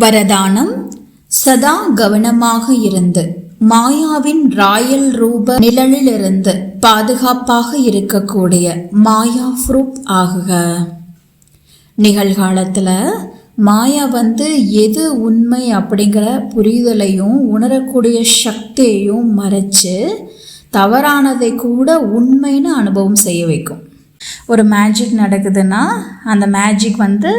வரதானம் சதா கவனமாக இருந்து மாயாவின் ராயல் ரூப நிழலிலிருந்து பாதுகாப்பாக இருக்கக்கூடிய மாயா ஃப்ரூப் ஆகுக. நிகழ்காலத்தில் மாயா வந்து எது உண்மை அப்படிங்கிற புரிதலையும் உணரக்கூடிய சக்தியையும் மறைச்சு தவறானதை கூட உண்மைன்னு அனுபவம் செய்ய வைக்கும். ஒரு மேஜிக் நடக்குதுன்னா அந்த மேஜிக் வந்து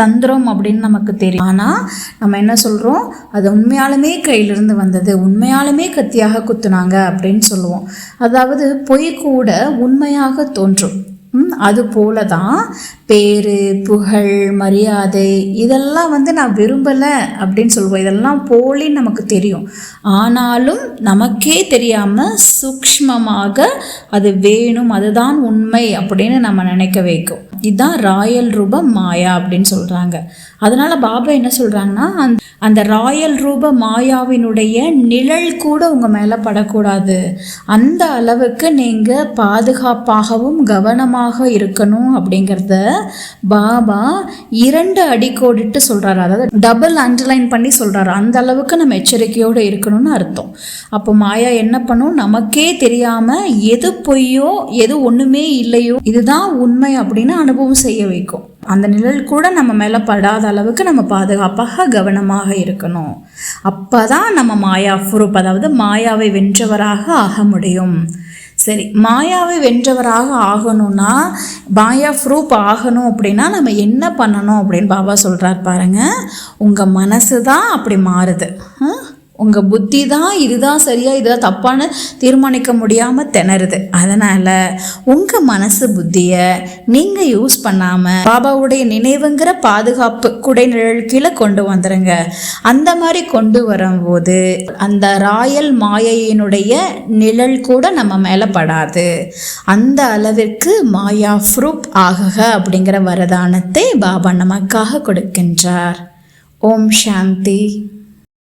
தந்திரம் அப்படின்னு நமக்கு தெரியும். ஆனால் நம்ம என்ன சொல்கிறோம் அது உண்மையாலுமே கையிலிருந்து வந்தது. உண்மையாலுமே கத்தியாக குத்துனாங்க அப்படின்னு சொல்லுவோம். அதாவது பொய் கூட உண்மையாக தோன்றும். அதுபோல அது போல தான் பேர் புகழ் மரியாதை இதெல்லாம் வந்து நான் விரும்பலை அப்படின்னு சொல்லுவோம். இதெல்லாம் போலின்னு நமக்கு தெரியும். ஆனாலும் நமக்கே தெரியாமல் சூக்ஷ்மமாக அது வேணும் அதுதான் உண்மை அப்படின்னு நம்ம நினைக்க வைக்கும். இதுதான் ராயல் ரூபம் மாயா அப்படின்னு சொல்கிறாங்க அதனால் பாபா என்ன சொல்கிறாங்கன்னா அந்த அந்த ராயல் ரூப மாயாவினுடைய நிழல் கூட உங்கள் மேலே படக்கூடாது. அந்த அளவுக்கு நீங்கள் பாதுகாப்பாகவும் கவனமாக இருக்கணும் அப்படிங்கிறத பாபா இரண்டு அடிக்கோடிட்டு சொல்கிறாரு அதாவது டபுள் அண்டர்லைன் பண்ணி சொல்கிறாரு அந்த அளவுக்கு நம்ம எச்சரிக்கையோடு இருக்கணும்னு அர்த்தம். அப்போ மாயா என்ன பண்ணும்? நமக்கே தெரியாமல் எது பொய்யோ எது ஒன்றுமே இல்லையோ இதுதான் உண்மை அப்படின்னு அனுபவம் செய்ய வைக்கும். அந்த நிழல் கூட நம்ம மேலே படாத அளவுக்கு நம்ம பாதுகாப்பாக கவனமாக இருக்கணும். அப்போ தான் நம்ம மாயா ஃபுரூப் அதாவது மாயாவை வென்றவராக ஆக முடியும். சரி மாயாவை வென்றவராக ஆகணும்னா மாயா ப்ரூப் ஆகணும் அப்படின்னா நம்ம என்ன பண்ணணும் அப்படின்னு பாபா சொல்கிறார் பாருங்கள் உங்கள் மனசு தான் அப்படி மாறுது. உங்கள் புத்தி தான் இதுதான் சரியா இதுதான் தப்பான தீர்மானிக்க முடியாமல் திணறுது. அதனால் உங்கள் மனசு புத்தியை நீங்கள் யூஸ் பண்ணாமல் பாபாவுடைய நினைவுங்கிற பாதுகாப்பு குடைநிழல் கீழே கொண்டு வந்துடுங்க அந்த மாதிரி கொண்டு வரும்போது அந்த ராயல் மாயையினுடைய நிழல் கூட நம்ம மேலே படாது. அந்த அளவிற்கு மாயா ஃப்ரூப் ஆகுக அப்படிங்கிற வரதானத்தை பாபா நமக்காக கொடுக்கின்றார். ஓம் சாந்தி.